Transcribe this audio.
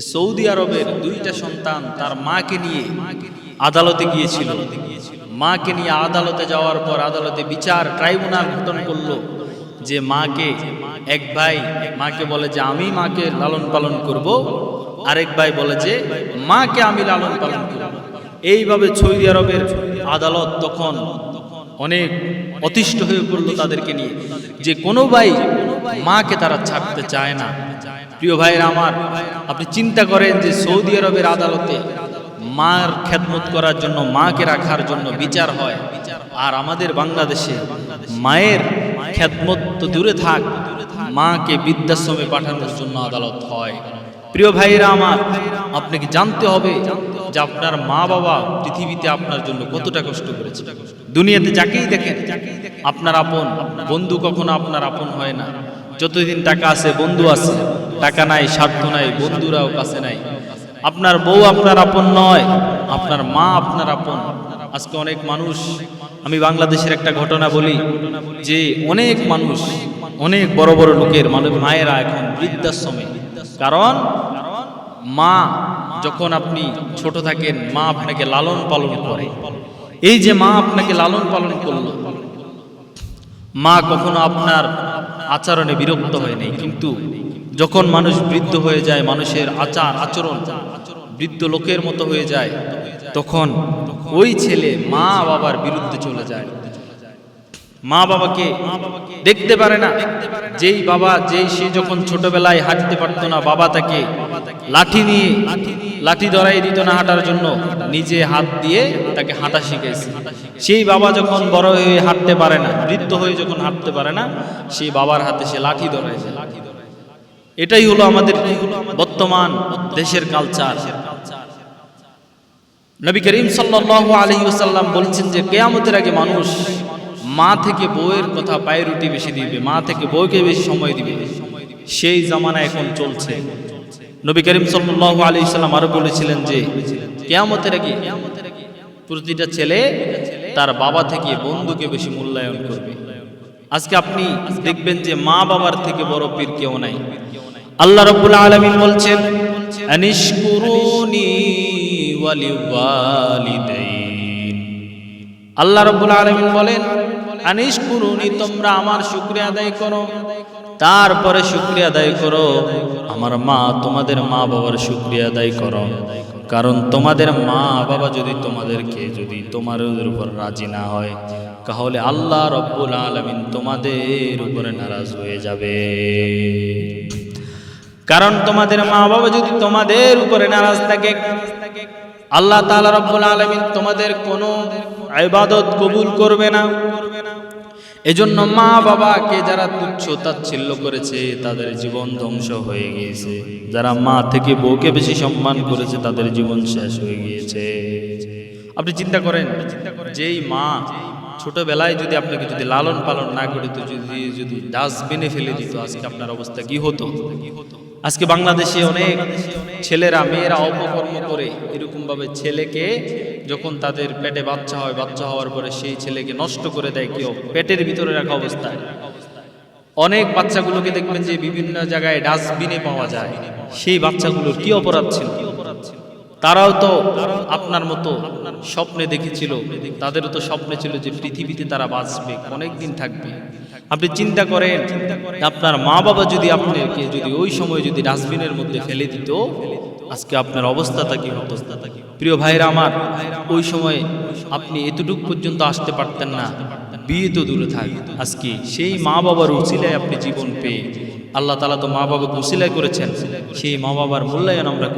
Saudi আরবের দুইটা সন্তান তার মাকে নিয়ে আদালতে গিয়েছিল। মাকে নিয়ে আদালতে যাওয়ার পর আদালতে বিচার, ট্রাইব্যুনাল গঠন করল যে মাকে, এক ভাই মাকে বলে যে, আমি মাকে লালন পালন করব। আরেক ভাই বলে যে, মাকে আমি লালন পালন করব। এইভাবে সৌদি আরবের আদালত তখন অনেক অতিষ্ঠ হয়ে পড়ল তাদেরকে নিয়ে। যে কোনো ভাই মাকে তারা ছাড়তে চায় না। প্রিয় ভাইয়ের আমার, আপনি চিন্তা করেন যে সৌদি আরবের আদালতে মার খেদমত করার জন্য, মাকে রাখার জন্য বিচার হয়। আর আমাদের বাংলাদেশে মায়ের খেদমত তো দূরে থাক, মাকে বৃদ্ধাশ্রমে পাঠানোর জন্য আদালত হয়। প্রিয় ভাইয়েরা আমার, আপনাকে জানতে হবে যে আপনার মা বাবা পৃথিবীতে আপনার জন্য কতটা কষ্ট করেছে। দুনিয়াতে যাকেই দেখেন, আপনার আপন, বন্ধু কখনো আপনার আপন হয় না। যতদিন টাকা আছে, বন্ধু আছে। টাকা নাই, স্বার্থ নাই, বন্ধুরাও কাছে নাই। আপনার বউ আপনার আপন নয়, আপনার মা আপনার আপন। আজকে অনেক মানুষ, আমি বাংলাদেশের একটা ঘটনা বলি, যে অনেক মানুষ, অনেক বড় বড় লোকের মানুষ মায়েরা এখন বৃদ্ধাশ্রমে। কারণ মা যখন আপনি ছোট থাকেন, মা আপনাকে লালন পালন করে। এই যে মা আপনাকে লালন পালন করল, মা কখনো আপনার আচরণে বিরক্ত হয় নাই। কিন্তু যখন মানুষ বৃদ্ধ হয়ে যায়, মানুষের আচার, আচরণ বৃদ্ধ লোকের মতো হয়ে যায়, তখন ওই ছেলে মা বাবার বিরুদ্ধে চলে যায়। মা বাবাকে দেখতে পারে না। যেই বাবা, যেই সে যখন ছোটবেলায় হাঁটতে পারতো না, বাবা তাকে লাঠি নিয়ে লাঠি ধরাই দিত না হাঁটার জন্য, নিজে হাত দিয়ে তাকে হাঁটা শিখেছে সেই বাবা যখন বড় হয়ে হাঁটতে পারে না, বৃদ্ধ হয়ে যখন হাঁটতে পারে না, সেই বাবার হাতে সে লাঠি ধরায় এটাই হলো আমাদের বর্তমান দেশের কালচার নবী করিম সাল্লাল্লাহু আলাইহি ওয়াসাল্লাম বলছেন যে, কেয়ামতের আগে মানুষ মা থেকে বউয়ের কথা পায়ের রুটি বেশি দিবে, মা থেকে বউকে বেশি সময় দিবে। সেই জামানা এখন চলছে। নবী করিম সাল্লাল্লাহু আলাইহি সাল্লাম আরও বলেছিলেন যে, কেয়ামতের আগে প্রতিটা ছেলে তার বাবা থেকে বন্ধুকে বেশি মূল্যায়ন করবে। আজকে আপনি দেখবেন যে মা বাবার থেকে বড় পীর কেউ নাই। আল্লাহ রব্বুল আলামিন বলছেন আল্লাহ রব্বুল আলমিন বলেন আনিশকুরুনি তোমরা আমার শুকরিয়া আদায় করো। তারপরে শুকরিয়া আদায় করো। আমার মা তোমাদের মা বাবার শুকরিয়া আদায় করো। কারণ তোমাদের মা বাবা যদি তোমাদেরকে যদি তোমাদের উপর রাজি না হয়, তাহলে আল্লাহ রব্বুল আলামিন তোমাদের উপরে নারাজ হয়ে যাবে। কারণ তোমাদের মা বাবা যদি তোমাদের উপরে নারাজ থাকে আল্লাহ তাআলা রব্বুল আলামিন তোমাদের কোনো ইবাদত কবুল করবে না। এজন্য মা বাবাকে যারা তুচ্ছ তাচ্ছিল্য করেছে, তাদের জীবন ধ্বংস হয়ে গিয়েছে। যারা মা থেকে বউকে বেশি সম্মান করেছে, তাদের জীবন শেষ হয়ে গিয়েছে। আপনি চিন্তা করেন, যেই মা ছোটবেলায় যদি আপনাকে যদি লালন পালন না করে, তো যদি যদি ডাস্টবিনে ফেলে দিত, আজকে আপনার অবস্থা কি হতো কি হতো? আজকে বাংলাদেশে অনেক ছেলেরা, মেয়েরা অপকর্ম করে এরকম ভাবে ছেলেকে যখন তাদের পেটে বাচ্চা হয়, বাচ্চা হওয়ার পরে সেই ছেলেকে নষ্ট করে দেয় কেউ, পেটের ভিতরে রাখা অবস্থায়। অনেক বাচ্চাগুলোকে দেখবেন যে বিভিন্ন জায়গায় ডাস্টবিনে পাওয়া যায়। সেই বাচ্চাগুলোর কি অপরাধ ছিল? তারাও তো আপনার মতো স্বপ্নে দেখেছিল, তাদেরও তো স্বপ্নে ছিল যে পৃথিবীতে তারা বাঁচবে অনেক দিন থাকবে। আপনি চিন্তা করেন আপনার মা বাবা যদি আপনাকে যদি ওই সময় যদি ডাস্টবিনের মধ্যে ফেলে দিত, আজকে আপনার অবস্থাটা কি হতো? প্রিয় ভাইরা আমার, ওই সময় আপনি এতটুক পর্যন্ত আসতে পারতেন না, বিয়ে তো দূরে থাক। আজকে সেই মা বাবার উচিলায় আপনি জীবন পেয়ে, আল্লাহ তালা তো মা বাবাকে উচিলায় করেছেন, সেই মা বাবার মূল্যায়ন আমরা